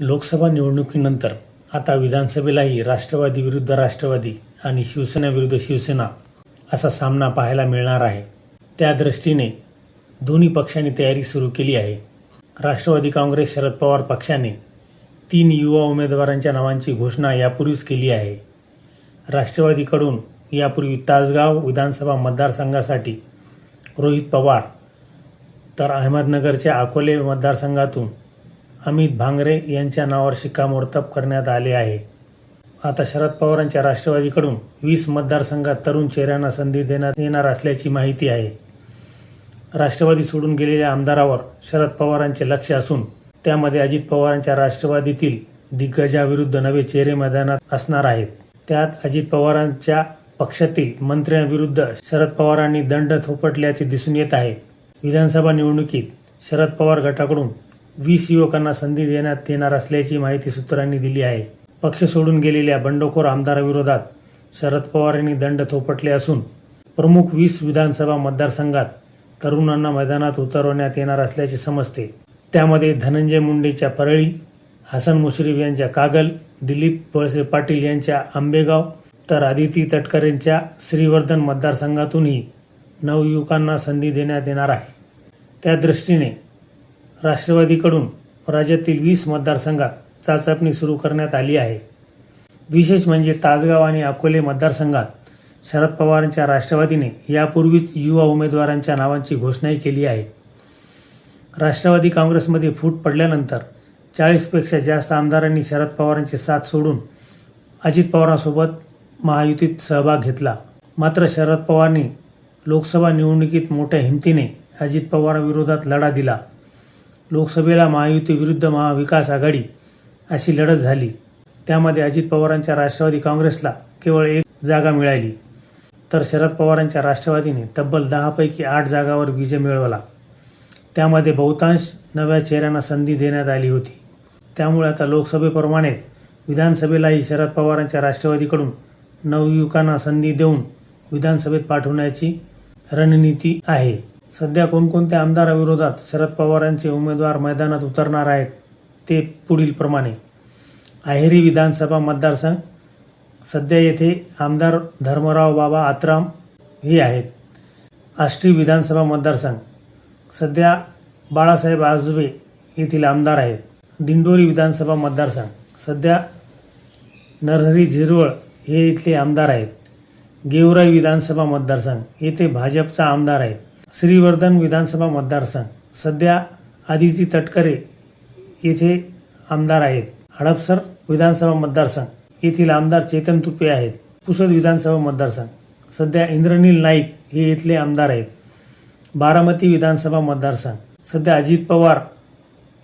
लोकसभा निवडणुकीनंतर आता विधानसभेलाही राष्ट्रवादी विरुद्ध राष्ट्रवादी आणि शिवसेना विरुद्ध शिवसेना असा सामना पाहायला मिळणार आहे. त्या दृष्टीने दोन्ही पक्षांनी तयारी सुरू केली आहे. राष्ट्रवादी काँग्रेस शरद पवार पक्षाने तीन युवा उमेदवारांच्या नावांची घोषणा यापूर्वीच केली आहे. राष्ट्रवादीकडून यापूर्वी तासगाव विधानसभा मतदारसंघासाठी रोहित पवार तर अहमदनगरच्या अकोले मतदारसंघातून अमित भांगरे यांच्या नावावर शिक्कामोर्तब करण्यात आले आहे. आता शरद पवारांच्या राष्ट्रवादीकडून वीस मतदारसंघात तरुण चेहऱ्यांना संधी देण्यात येणार असल्याची माहिती आहे. राष्ट्रवादी सोडून गेलेल्या आमदारावर शरद पवारांचे लक्ष असून त्यामध्ये अजित पवारांच्या राष्ट्रवादीतील दिग्गजाविरुद्ध नवे चेहरे मैदानात असणार आहेत. त्यात अजित पवारांच्या पक्षातील मंत्र्यांविरुद्ध शरद पवारांनी दंड थोपटल्याचे दिसून येत आहे. विधानसभा निवडणुकीत शरद पवार गटाकडून वीस युवकांना संधी देण्यात येणार असल्याची माहिती सूत्रांनी दिली आहे. पक्ष सोडून गेलेल्या बंडखोर आमदाराविरोधात शरद पवार यांनी दंड थोपटले असून प्रमुख वीस विधानसभा मतदारसंघात तरुणांना मैदानात उतरवण्यात येणार असल्याचे समजते. त्यामध्ये धनंजय मुंडेच्या परळी हसन मुश्रीफ यांच्या कागल दिलीप वळसे पाटील यांच्या आंबेगाव तर आदिती तटकरेंच्या श्रीवर्धन मतदारसंघातूनही नवयुवकांना संधी देण्यात येणार आहे. त्या दृष्टीने राष्ट्रवादीकडून राज्यातील वीस मतदारसंघात चाचपणी सुरू करण्यात आली आहे. विशेष म्हणजे तासगाव आणि अकोले मतदारसंघात शरद पवारांच्या राष्ट्रवादीने यापूर्वीच युवा उमेदवारांच्या नावांची घोषणाही केली आहे. राष्ट्रवादी काँग्रेसमध्ये फूट पडल्यानंतर चाळीसपेक्षा जास्त आमदारांनी शरद पवारांची साथ सोडून अजित पवारांसोबत महायुतीत सहभाग घेतला. मात्र शरद पवारांनी लोकसभा निवडणुकीत मोठ्या हिमतीने अजित पवारांविरोधात लढा दिला. लोकसभेला महायुती विरुद्ध महाविकास आघाडी अशी लढत झाली. त्यामध्ये अजित पवारांच्या राष्ट्रवादी काँग्रेसला केवळ एक जागा मिळाली. तर शरद पवारांच्या राष्ट्रवादीने तब्बल दहापैकी आठ जागावर विजय मिळवला. त्यामध्ये बहुतांश नव्या चेहऱ्यांना संधी देण्यात आली होती. त्यामुळे आता लोकसभेप्रमाणे विधानसभेलाही शरद पवारांच्या राष्ट्रवादीकडून नवयुवकांना संधी देऊन विधानसभेत पाठवण्याची रणनीती आहे. सध्या कोणकोणत्या आमदाराविरोधात शरद पवारांचे उमेदवार मैदानात उतरणार आहेत ते पुढील प्रमाणे. अहेरी विधानसभा मतदारसंघ सध्या येथे आमदार धर्मराव बाबा आत्राम हे आहेत. आष्टी विधानसभा मतदारसंघ सध्या बाळासाहेब आजबे येथील आमदार आहेत. दिंडोरी विधानसभा मतदारसंघ सध्या नरहरी झिरवळ हे इथले आमदार आहेत. गेवराई विधानसभा मतदारसंघ येथे भाजपचा आमदार आहे. श्रीवर्धन विधानसभा मतदारसंघ. सध्या आदिती तटकरे येथे आमदार आहेत. हडपसर विधानसभा मतदारसंघ. येथील आमदार चेतन तुपे आहेत. पुसद विधानसभा मतदारसंघ. सध्या इंद्रनील नाईक हे येथले आमदार आहेत. बारामती विधानसभा मतदारसंघ. सध्या अजित पवार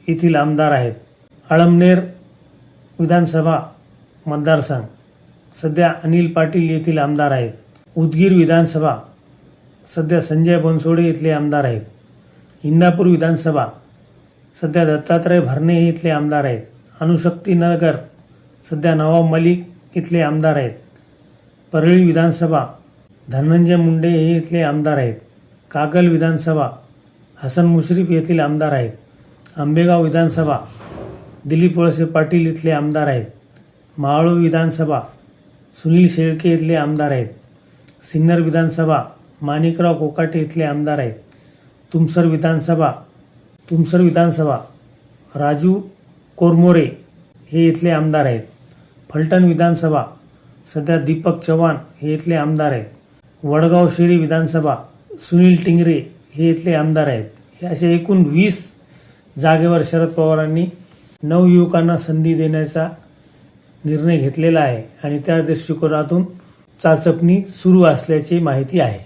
येथील आमदार आहेत. अळमनेर विधानसभा मतदारसंघ. सध्या अनिल पाटील येथील आमदार आहेत. उदगीर विधानसभा सध्या संजय बनसोडे इथले आमदार आहेत. इंदापूर विधानसभा. सध्या दत्तात्रय भरणे हे इथले आमदार आहेत. अणुशक्तीनगर सध्या नवाब मलिक इथले आमदार आहेत. परळी विधानसभा. धनंजय मुंडे हे इथले आमदार आहेत. कागल विधानसभा. हसन मुश्रीफ येथील आमदार आहेत. आंबेगाव विधानसभा. दिलीप वळसे पाटील इथले आमदार आहेत. मावळू विधानसभा. सुनील शेळके इथले आमदार आहेत. सिन्नर विधानसभा. माणिकराव कोकाटे इथले आमदार आहेत. तुमसर विधानसभा तुमसर विधानसभा राजू कोरमोरे हे इथले आमदार आहेत. फलटण विधानसभा सध्या दीपक चव्हाण हे इथले आमदार आहेत. वडगाव शेरी विधानसभा सुनील टिंगरे हे इथले आमदार आहेत. हे असे एकूण वीस जागेवर शरद पवारांनी नवयुवकांना संधी देण्याचा निर्णय घेतलेला आहे आणि त्या दृष्टिकोनातून चाचपणी सुरू असल्याची माहिती आहे.